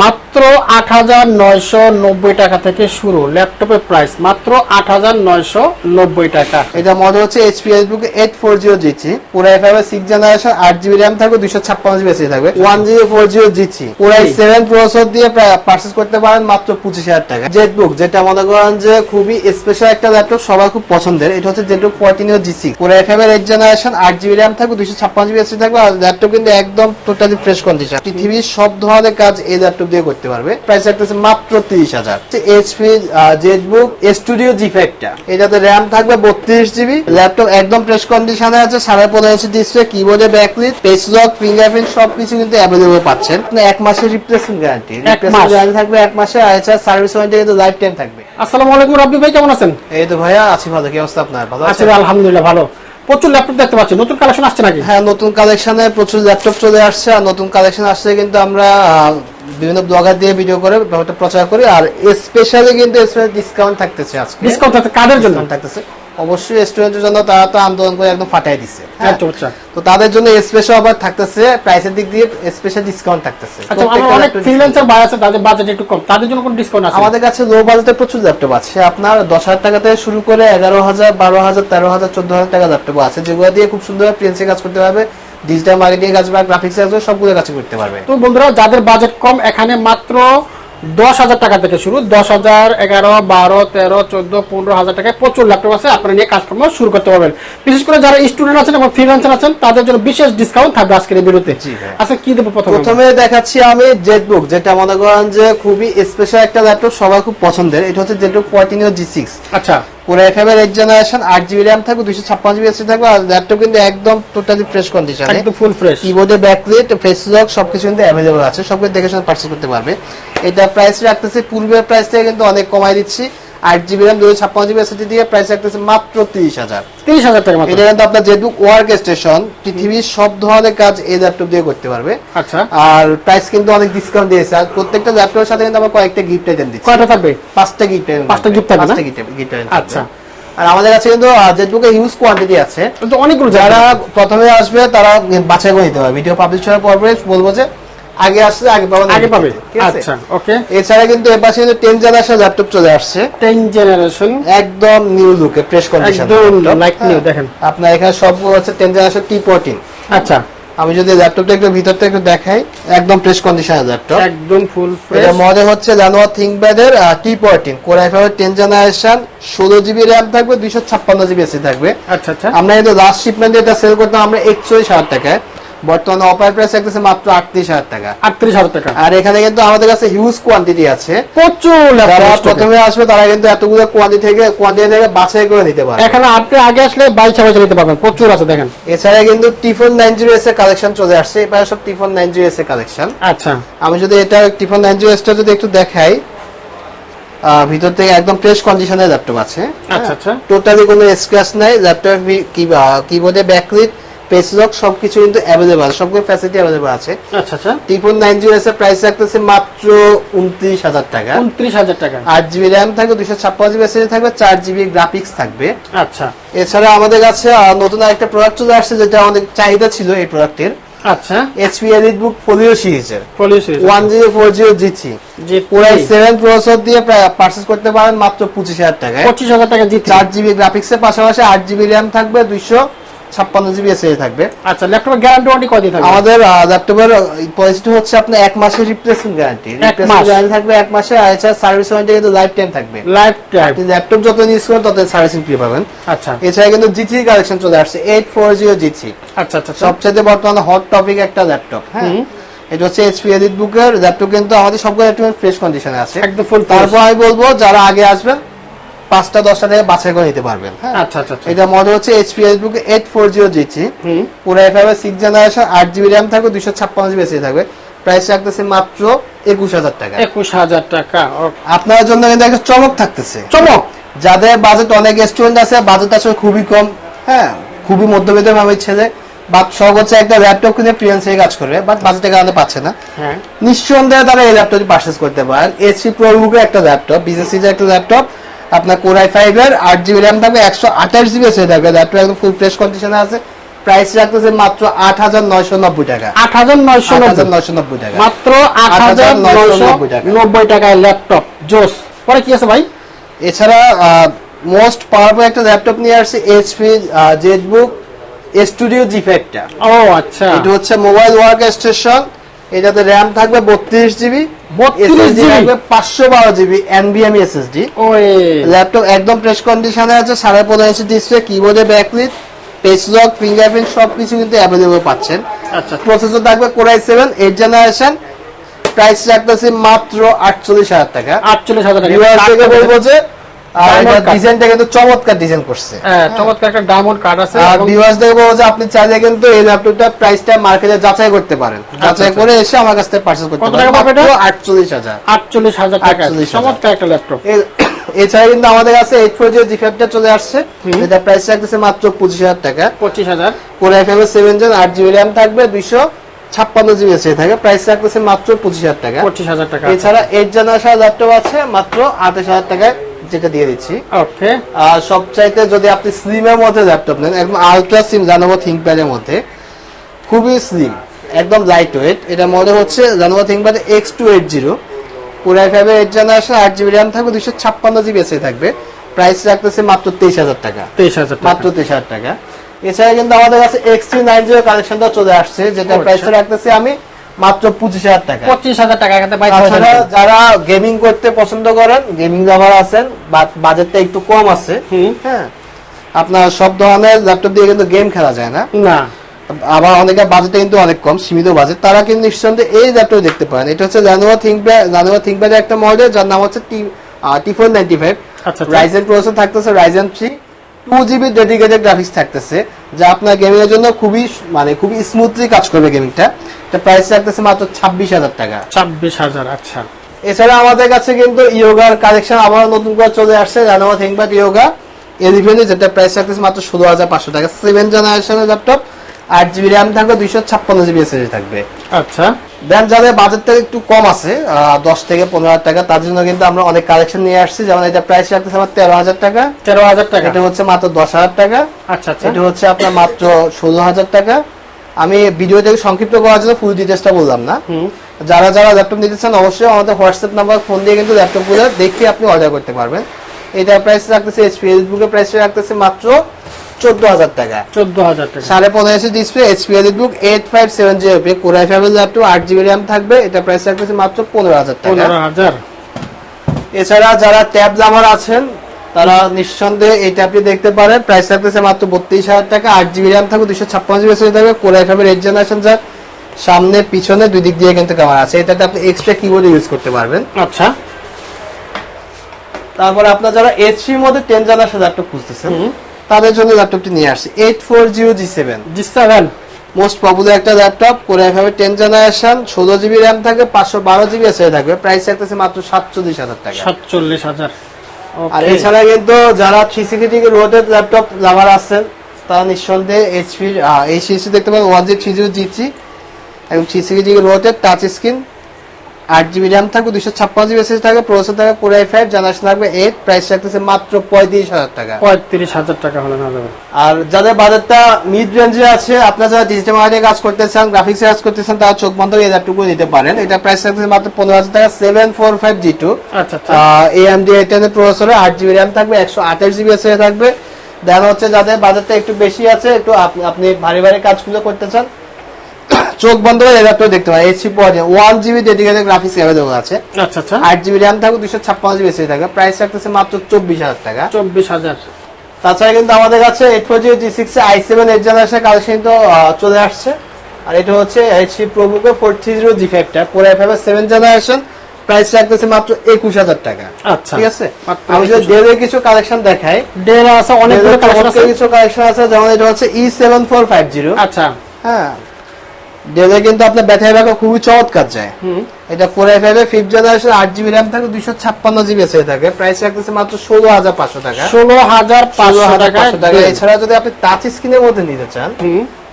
মাত্র আট হাজার নয়শো নব্বই টাকা থেকে শুরু। ল্যাপটপের প্রাইস মাত্র আট হাজার নয়শো নব্বই টাকা। এটা মডেল হচ্ছে এইচপি এসবুক এইট ফোর জিরো জিচি পুরো এফ সিক্স জেনারেশন আট জিবি র্যাম থাকবে দুশো ছাপ্পান্ন জিবি এসি থাকবে। ওয়ান জিরো ফোর জিরো জিচি পুরো সেভেন প্রসেসর দিয়ে পার্চেস করতে পারেন মাত্র পঁচিশ হাজার টাকা। জেটবুক যেটা মনে করেন যে খুবই স্পেশাল একটা ল্যাপটপ সবার খুব পছন্দের। এটা হচ্ছে জেটবুক ফোরটিন জিসি পুরো এফ এম এর এইট জেনারেশন আট জিবি র্যাম থাকবে দুশো ছাপ্পান্ন জিবি এসি থাকবে আর ল্যাপটপ কিন্তু একদম টোটালি ফ্রেশ কন্ডিশন পৃথিবীর সব ধরনের কাজ এই ল্যাপটপ দিয়ে করতে পারবে। প্রাইস থাকতেছে মাত্র তিরিশ হাজার। এইচপি জেটবুক স্টুডিও জি ফাইভটা এটাতে র্যাম থাকবে বত্রিশ জিবি ল্যাপটপ একদম ফ্রেশ কন্ডিশনে আছে সাড়ে পনেরো ইঞ্চি ডিসপ্লে কিবোর্ডে ব্যাকলিট পেজ লক ফিঙ্গারপ্রিন্ট সবকিছু কিন্তু অ্যাভেলেবল পাচ্ছেন। এক মাসের রিপ্লেসমেন্ট গ্যারান্টি রিপ্লেসমেন্ট গ্যারান্টি থাকবে এক মাসে আর এছাড়া সার্ভিস ওয়ারেন্টি কিন্তু লাইফ টাইম থাকবে। আসসালামু আলাইকুম রাব্বি ভাই কেমন আছেন? এই তো ভাইয়া আছি ভালো। কি অবস্থা আপনার? ভালো আছি আলহামদুলিল্লাহ ভালো। প্রচুর ল্যাপটপ দেখতে পাচ্ছি। নতুন কালেকশন আসছে নাকি? হ্যাঁ নতুন কালেকশনে প্রচুর ল্যাপটপ চলে আসছে আর নতুন কালেকশন আসছে কিন্তু আমরা বিভিন্ন ব্লগার দিয়ে ভিডিও করে ব্যাপারটা প্রচার করি আর স্পেশালি কিন্তু ডিসকাউন্ট থাকতেছে আজকে। ডিসকাউন্ট আছে কাদের জন্য? থাকতেছে। অবশ্যই স্টুডেন্টের জন্য তারা তো আন্দোলন করে একদম ফাটাই দিচ্ছে হ্যাঁ। আচ্ছা আচ্ছা তো তাদের জন্য স্পেশাল অফার থাকতেছে প্রাইসের দিক দিয়ে স্পেশাল ডিসকাউন্ট থাকতেছে। আচ্ছা ফ্রিল্যান্সার ভাই আছে তাদের বাজেট একটু কম। তাদের জন্য কোন ডিসকাউন্ট আছে? আমাদের কাছে লো বাজেটে প্রচুর ল্যাপটপ আছে। আপনার দশ হাজার টাকা থেকে শুরু করে এগারো হাজার বারো হাজার তেরো হাজার চোদ্দ হাজার টাকা ল্যাপটপ আছে যেগুলো দিয়ে খুব সুন্দর প্রিন্সে কাজ করতে পারবে। ডিজিটাল মার্কেটিং কাজ বা গ্রাফিক্স কাজ সবগুলো কাজ করতে পারবে। তো বন্ধুরা যাদের বাজেট কম এখানে মাত্র দশ হাজার টাকা থেকে শুরু দশ হাজার এগারো বারো তেরো চোদ্দ পনেরো হাজার টাকায় প্রচুর ল্যাপটপ আছে আপনারা নিয়ে কাজকর্ম শুরু করতে পারবেন। বিশেষ করে যারা স্টুডেন্ট আছেন এবং ফ্রিল্যান্সার আছেন তাদের জন্য বিশেষ ডিসকাউন্ট থাকবে আজকের এই বিরুদ্ধে আচ্ছা কি দেবো প্রথমে? প্রথমে দেখাচ্ছি আমি জেটবুক যেটা মনে করেন যে খুবই স্পেশাল একটা ল্যাপটপ সবার খুব পছন্দের। এটা হচ্ছে জেটবুক ফোরটিন জি সিক্স আচ্ছা। পুরো এফ এক জেনারেশন আট জিবি র্যাম থাকবে দুশো ছাপ্পান্ন জিবি এসি থাকবে আর ল্যাপটপ কিন্তু একদম টোটালি ফ্রেশ কন্ডিশন একদম ফুল ফ্রেশ কিবোর্ডে ব্যাকলিট ফেস লক সবকিছু কিন্তু অ্যাভেলেবল আছে। সবকিছু দেখে শুনে পার্চেস করতে পারবে। এটা প্রাইস রাখতেছে পূর্বের প্রাইস থেকে কিন্তু অনেক কমাই দিচ্ছি। আট জিবি র্যাম দুশো ছাপ্পান্ন জিবি এসএসডি দিয়ে প্রাইস রাখতেছে মাত্র তিরিশ হাজার। তিরিশ হাজার টাকা এটা কিন্তু আপনার ওয়ার্ক স্টেশন পৃথিবীর সব ধরনের কাজ এই ল্যাপটপ দিয়ে করতে পারবে। আচ্ছা। আর প্রাইস কিন্তু অনেক ডিসকাউন্ট দিয়েছে। আর প্রত্যেকটা ল্যাপটপের সাথে কিন্তু আমরা কয়েকটা গিফট আইটেম দিচ্ছি। কয়টা থাকবে? পাঁচটা গিফট আইটেম পাঁচটা gift থাকবে? পাঁচটা গিফট গিফট আইটেম আচ্ছা। আর আমাদের কাছে কিন্তু জেটবুকে হিউজ কোয়ান্টিটি আছে অনেকগুলো যারা প্রথমে আসবে তারা বাছাই করে নিতে পারবে। ভিডিও পাবলিশ পর পরে বলব যে আগে আসলে আগে পাবেন আগে পাবে? আচ্ছা ওকে। এছাড়া কিন্তু এর পাশে কিন্তু টেন জেনারেশন ল্যাপটপ চলে আসছে। টেন জেনারেশন একদম নিউ লুকে ফ্রেশ কন্ডিশন একদম like new, দেখেন। আপনার এখানে সবগুলো হচ্ছে টেন জেনারেশন টি ফোরটিন আচ্ছা। আমি যদি ল্যাপটপটা একটু ভিতরটা একটু দেখাই একদম ফ্রেশ কন্ডিশনের ল্যাপটপ একদম ফুল ফ্রেশ এটা মডেল হচ্ছে Lenovo ThinkPad এর T fourteen core i five ten generation ষোলো জিবি র্যাম থাকবে দুইশো ছাপ্পান্ন জিবি এসি থাকবে। আচ্ছা আচ্ছা। আমরা কিন্তু লাস্ট শিপমেন্ট এটা সেল করতাম আমরা একচল্লিশ হাজার টাকায়। বর্তমানে অপার প্রাইস রাখতেছে মাত্র আটত্রিশ হাজার টাকা। আটত্রিশ হাজার টাকা। আর এখানে কিন্তু আমাদের কাছে হিউজ কোয়ান্টিটি আছে। প্রচুর প্রথমে আসবে তারা কিন্তু এতগুলো কোয়ান্টিটি থেকে কোয়ান্টিটি থেকে বাছাই করে নিতে পারে এখানে আপনি আগে আসলে বাইশ ছাপাই নিতে পারবেন প্রচুর আছে দেখেন। এছাড়া কিন্তু টিফন নাইন জিরো এস এর কালেকশন চলে আসছে। এবার সব টিফন নাইন জিরো এস এর কালেকশন আচ্ছা। আমি যদি এটা টিফন নাইন জিরো এসটা যদি একটু দেখাই ভিতর থেকে একদম ফ্রেশ কন্ডিশনের ল্যাপটপ আছে। আচ্ছা, আচ্ছা। টোটালি কোনো স্ক্র্যাচ নাই ল্যাপটপ কিবোর্ডে ব্যাকলিট পেজ লক সবকিছু কিন্তু অ্যাভেলেবল সবগুলো ফ্যাসিলিটি অ্যাভেলেবল আছে। আচ্ছা আচ্ছা। টিফন নাইন জিরো এর প্রাইস রাখতেছে মাত্র উনত্রিশ হাজার টাকা। উনত্রিশ হাজার টাকা। আট জিবি র্যাম থাকবে দুশো ছাপ্পান্ন জিবি এসএসডি থাকবে চার জিবি গ্রাফিক্স থাকবে। আচ্ছা। এছাড়া আমাদের কাছে নতুন আরেকটা প্রোডাক্ট চলে আসছে যেটা আমাদের চাহিদা ছিল এই প্রোডাক্টের আচ্ছা। এইচপি এলিট বুক ফোলিও সিরিজের পলিশ one zero four zero জিথি G পুরো সেভেন প্রসেসর দিয়ে পার্চেস করতে পারেন মাত্র পঁচিশ হাজার টাকায়। পঁচিশ হাজার টাকা জিতে চার জিবি গ্রাফিক্স পাশাপাশি আট জিবি র্যাম থাকবে দুইশো ছাপ্পান্ন জিবি এসএসডি থাকবে। আচ্ছা ল্যাপটপের গ্যারান্টি ওয়ারেন্টি থাকবে? আমাদের ল্যাপটপের পলিসিটি হচ্ছে আপনার এক মাসের রিপ্লেসমেন্ট গ্যারান্টি রিপ্লেসমেন্ট গ্যারান্টি থাকবে এক মাসে আর এছাড়া সার্ভিস ওয়ারেন্টি কিন্তু লাইফ টাইম থাকবে। লাইফ টাইম আপনি ল্যাপটপ যত ইউজ করেন তত সার্ভিসিং ফ্রি পাবেন। আচ্ছা। এছাড়া কিন্তু জিথি কালেকশন চলে আসছে এইট ফোর জিরো জিথি আচ্ছা আচ্ছা আচ্ছা। সবচেয়ে বর্তমানে হট টপিক একটা ল্যাপটপ হ্যাঁ? এটা হচ্ছে এইচপি এডিট বুকের ল্যাপটপ কিন্তু আমাদের সবগুলো একটু ফ্রেশ কন্ডিশনে আছে। একদম ফুল তারপর আমি বলব যারা আগে আসবেন পাঁচটা দশটা থেকে বাছাই করে নিতে পারবেন হ্যাঁ? আচ্ছা আচ্ছা আচ্ছা। এটা মডেল হচ্ছে HP book eight four zero GT পুরো সিক্স জেনারেশন আট জিবি র্যাম থাকবে দুশো ছাপ্পান্ন জিবি এসি থাকবে। প্রাইস রাখতেছে মাত্র একুশ হাজার টাকা। একুশ হাজার টাকা আপনার জন্য কিন্তু একটা চমক থাকতেছে। চমক? যাদের বাজেট অনেক স্টুডেন্ট আছে বাজেট আসলে খুবই কম হ্যাঁ? খুবই মধ্যবিত্ত ভাবে ছেলে বা হচ্ছে একটা ল্যাপটপ কিনে ফ্রিল্যান্সে কাজ করবে বাট বাজেটের কারণে পাচ্ছে না। হ্যাঁ। নিঃসন্দেহে তারা এই ল্যাপটপটি পারচেস করতে পারেন। এইচপি প্রোবুকের একটা ল্যাপটপ বিজনেস একটা ল্যাপটপ আপনার কোরাই ফাইভ এর আট জিবি র্যাম থাকবে একশো আঠাশ জিবি এসে থাকবে। ল্যাপটপ একদম ফুল ফ্রেশ কন্ডিশনে আছে। প্রাইস রাখতেছে মাত্র আট হাজার নয়শো নব্বই টাকা। আট হাজার নয়শো নয়শো নব্বই টাকা। মাত্র আট হাজার নয়শো 8,990 টাকা। নব্বই টাকায় ল্যাপটপ জোস। পরে কি আছে ভাই? এছাড়া মোস্ট পাওয়ারফুল একটা ল্যাপটপ নিয়ে আসছে এইচপি জেটবুক স্টুডিও জি ফাইভটা ও আচ্ছা। এটা হচ্ছে মোবাইল ওয়ার্ক স্টেশন এটাতে র্যাম থাকবে বত্রিশ জিবি 32 GB? থাকবে পাঁচশো বারো জিবি এনবিএম এসএসডি ল্যাপটপ একদম ফ্রেশ কন্ডিশনে আছে সাড়ে পনেরো ইঞ্চি ডিসপ্লে কিবোর্ডে ব্যাকলিট পেজ লক ফিঙ্গারপ্রিন্ট সবকিছু কিন্তু অ্যাভেলেবল পাচ্ছেন। আচ্ছা প্রসেসর থাকবে core i seven eight generation price রাখতেছি মাত্র আটচল্লিশ হাজার টাকা। আটচল্লিশ হাজার টাকা। বলব যে Diamond cut। ডিজাইনটা কিন্তু চমৎকার ডিজাইন করছে। হ্যাঁ, চমৎকার একটা ডায়মন্ড কার্ড আছে আর ভিউয়ার্স থেকে যে আপনি চাইলে কিন্তু এই ল্যাপটপটা প্রাইসটা মার্কেটে যাচাই করতে পারেন। যাচাই আচ্ছা। করে এসে আমার কাছ থেকে পারচেজ করতে কত টাকা আটচল্লিশ হাজার। আটচল্লিশ হাজার টাকা চমৎকার একটা ল্যাপটপ এছাড়া কিন্তু আমাদের কাছে এইট ফোর জিরো জি ফাইভটা চলে আসছে। এটা প্রাইস রাখতেছে মাত্র পঁচিশ হাজার টাকা। পঁচিশ হাজার। কোর এফ এম সেভেন জন আট জিবি র্যাম থাকবে দুইশো ছাপ্পান্ন জিবি এসে থাকে প্রাইস রাখতেছে মাত্র পঁচিশ হাজার টাকা। পঁচিশ হাজার টাকা এছাড়া এইট জেনারেশন ল্যাপটপ আছে মাত্র আঠাশ হাজার টাকায়। যেটা দিয়ে দিচ্ছি। ওকে আর সবচাইতে যদি আপনি স্লিমের মধ্যে ল্যাপটপ নেন একদম আলট্রা স্লিম জানাব থিঙ্কপ্যাডের মধ্যে খুবই স্লিম একদম লাইট ওয়েট এটা মডেল হচ্ছে জানাব ThinkPad X two eight zero পুরাই ফাইভের এইট জেনারেশন আট জিবি র্যাম থাকবে দুশো ছাপ্পান্ন জিবি এসে থাকবে। প্রাইস রাখতেছে মাত্র তেইশ হাজার টাকা। তেইশ হাজার মাত্র তেইশ হাজার টাকা। এছাড়া কিন্তু আমাদের কাছে এক্স থ্রি নাইন জিরো কালেকশনটা চলে আসছে যেটা আচ্ছা। প্রাইস রাখতেছি আমি মাত্র পঁচিশ হাজার টাকা। পঁচিশ হাজার টাকা। যারা গেমিং করতে পছন্দ করেন গেমিং আছেন বাজেটটা একটু কম আছে হ্যাঁ আপনার সব ধরনের ল্যাপটপ দিয়ে কিন্তু গেম খেলা যায় না। না। আবার অনেকের বাজেটটা কিন্তু অনেক কম সীমিত বাজেট তারা কিন্তু নিঃসন্দেহে এই ল্যাপটপ দেখতে পারেন। এটা হচ্ছে জানুয়া থিঙ্কপ্যাড জানুয়া থিঙ্কপ্যাডের একটা মডেল যার নাম হচ্ছে T T four ninety five. Ryzen processor থাকতেছে Ryzen three two GB dedicated graphics থাকতেছে যা আপনার গেমিং এর জন্য খুবই মানে খুবই স্মুথলি কাজ করবে গেমিংটা এটা প্রাইস থাকতেছে মাত্র ছাব্বিশ হাজার টাকা। ছাব্বিশ হাজার আচ্ছা। এছাড়া আমাদের কাছে কিন্তু ইয়োগার কালেকশন আবার নতুন করে চলে আসছে জানোয়া থিঙ্কপ্যাড ইয়োগা এলিভেনে যেটা প্রাইস রাখতেছে মাত্র ষোলো হাজার পাঁচশো টাকা। সেভেন জেনারেশনের ল্যাপটপ আট জিবি র্যাম থাকবে দুইশো ছাপ্পান্ন জিবি এসএসডি থাকবে। আচ্ছা। দেন যাদের বাজেটটা একটু কম আছে দশ থেকে পনেরো হাজার টাকা তার জন্য কিন্তু আমরা অনেক কালেকশন নিয়ে আসছি। যেমন এটা প্রাইস রাখতেছে আমার তেরো হাজার টাকা। তেরো হাজার টাকা। এটা হচ্ছে মাত্র দশ হাজার টাকা। আচ্ছা আচ্ছা। এটা হচ্ছে আপনার মাত্র ষোলো হাজার টাকা। আমি ভিডিওটাকে সংক্ষিপ্ত করার জন্য ফুল ডিটেলসটা বললাম না। যারা যারা ল্যাপটপ নিতে চান অবশ্যই আমাদের হোয়াটসঅ্যাপ নাম্বার ফোন দিয়ে কিন্তু ল্যাপটপগুলো দেখে আপনি অর্ডার করতে পারবেন। এটা প্রাইস রাখতেছে ফেসবুকের প্রাইস রাখতেছে মাত্র চোদ্দ হাজার টাকা। চোদ্দ হাজার টাকা। সাড়ে পনেরো inch display HP book eight five seven zero P laptop আট জিবি র্যাম থাকবে। এটা প্রাইস মাত্র পনেরো হাজার টাকা। পনেরো হাজার। এছাড়া যারা ট্যাব লাভার আছেন তারা নিঃসন্দেহে এই ট্যাবটি দেখতে পারেন। প্রাইস মাত্র বত্রিশ হাজার টাকা। আট জিবি র্যাম থাকবে দুশো ছাপ্পান্ন জিবি থাকবে। এইট জেনারেশন যার সামনে পিছনে দুই দিক দিয়ে কিন্তু ক্যামেরা আছে। এটাতে আপনি এক্সট্রা কিবোর্ড ইউজ করতে পারবেন। আচ্ছা। তারপরে আপনার যারা এইচপির মধ্যে টেন জেনারেশন ল্যাপটপ খুঁজতেছেন হুম। তাদের জন্য ল্যাপটপটি নিয়ে আসছি। Eight four zero G seven G seven most popular একটা ল্যাপটপ কোরাই ফাইভের টেন জেনারেশন ষোলো জিবি র্যাম থাকে পাঁচশো বারো জিবি এসে থাকবে প্রাইস রাখতেছে মাত্র সাতচল্লিশ হাজার টাকা। সাতচল্লিশ হাজার। আর এছাড়া কিন্তু যারা three sixty rotated laptop lover আছেন তারা নিঃসন্দেহে এইচপি এই সিরিজটি দেখতে পাবেন one G three zero G three এবং three sixty rotated touch screen আট জিবি র্যাম থাকবে দুশো ছাপ্পান্ন জিবি এসএস থাকবে প্রসেসর থাকবে কোরাই ফাইভ জেনারেশন থাকবে এইট প্রাইস রাখতেছে মাত্র পঁয়ত্রিশ হাজার টাকা। পঁয়ত্রিশ হাজার টাকা হলে না যাবে। আর যাদের বাজারটা মিড রেঞ্জে আছে আপনারা যারা ডিজিটাল মার্কেটে কাজ করতে চান গ্রাফিক্স কাজ করতে চান তারা চোখ বন্ধ এই ল্যাপটপগুলো নিতে পারেন। এটা প্রাইস রাখতেছে মাত্র পনেরো হাজার টাকা seven four five G two আচ্ছা আচ্ছা। এএমডি এইটেন এর প্রসেসরে আট জিবি র্যাম থাকবে একশো আঠাশ জিবি এসে থাকবে। দেন হচ্ছে যাদের বাজারটা একটু বেশি আছে একটু আপ- আপনি ভারী ভারী কাজগুলো করতে চান চোখ বন্ধ করে ল্যাপটপ দেখতে পারেন। এইচপি পাওয়া যায় one GB dedicated graphics available আছে। আচ্ছা আচ্ছা। আট জিবি র্যাম থাকবে দুশো ছাপ্পান্ন জিবি থাকবে। প্রাইস রাখতেছে মাত্র চব্বিশ হাজার টাকা। চব্বিশ হাজার। তাছাড়া কিন্তু আমাদের কাছে eight four zero G six I seven eight generation collection তো আহ, চলে আসছে। আর এটা হচ্ছে এইচপি প্রোবুকে ফোর থ্রি জিরো জি ফাইভটা ফোর আই ফাইভের সেভেন জেনারেশন প্রাইস রাখতেছে মাত্র একুশ হাজার টাকা। আচ্ছা। ঠিক আছে? আমি যদি ডেলের কিছু কালেকশন দেখাই ডেল আছে অনেকগুলো আছে। কিছু কালেকশন আছে যেমন এটা হচ্ছে E seven four five zero আচ্ছা। হ্যাঁ। ডেলে কিন্তু আপনার ব্যাটারি ব্যাকআপ খুবই চমৎকার যায়। এটা four I five fifth generation আট জিবি র্যাম থাকে দুইশো ছাপ্পান্ন জিবি এসে থাকে। প্রাইস রাখতেছে মাত্র ষোলো হাজার পাঁচশো টাকা। ষোলো হাজার পাঁচশো টাকা এছাড়া যদি আপনি টাচ স্ক্রিনের মধ্যে নিতে চান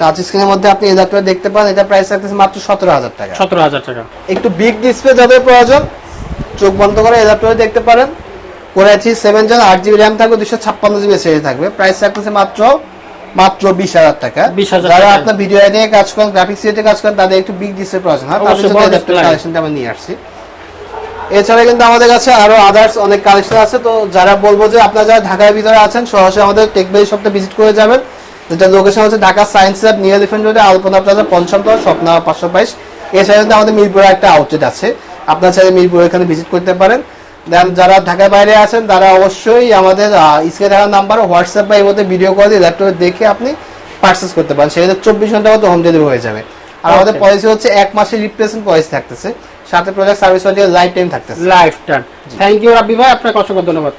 টাচ স্ক্রিনের মধ্যে আপনি দেখতে পান এটা প্রাইস রাখতেছে মাত্র সতেরো হাজার টাকা। সতেরো হাজার টাকা। একটু বিগ ডিসপ্লে যাদের প্রয়োজন চোখ বন্ধ করে ল্যাপটপে দেখতে পারেন। করেছি সেভেন জন আট জিবি র্যাম থাকবে দুশো ছাপ্পান্ন জিবি এসে থাকবে। প্রাইস রাখতেছে মাত্র মাত্র বিশ হাজার টাকা। যারা আপনার ভিডিও কাজ করেন গ্রাফিক্স কাজ করেন তাদের একটু বিগ ডিসপ্লে প্রয়োজন হয়। তাদের জন্য অ্যাডাপ্টার কালেকশনটা আমরা নিয়ে আসছি। এছাড়া কিন্তু আমাদের কাছে আরও আদার্স অনেক কালেকশন আছে। তো যারা বলব যে আপনারা যারা ঢাকার ভিতরে আছেন সরাসরি আমাদের টেকবাই শপটা ভিজিট করে যাবেন। যেটা লোকেশন হচ্ছে Dhaka Science Lab New Elephant রোডে আলপনা প্লাজা পঞ্চম তলা স্বপ্না পাঁচশো বাইশ। এছাড়া কিন্তু আমাদের মিরপুরে একটা আউটলেট আছে। আপনার চাইলে মিরপুর এখানে ভিজিট করতে পারেন। দেন যারা ঢাকার বাইরে আছেন তারা অবশ্যই আমাদের স্ক্রিনে থাকা নাম্বার হোয়াটসঅ্যাপ বা এই মধ্যে ভিডিও কল দিয়ে ল্যাপটপে দেখে আপনি পার্চেস করতে পারেন। সেক্ষেত্রে চব্বিশ ঘণ্টার মধ্যে হোম ডেলিভারি হয়ে যাবে। আর আমাদের পলিসি হচ্ছে এক মাসের রিপ্লেসমেন্ট পলিসি থাকতেছে। সাথে product service warranty life time থাকতেছে। Life time thank you Rabbi ভাই। আপনাকে অসংখ্য ধন্যবাদ।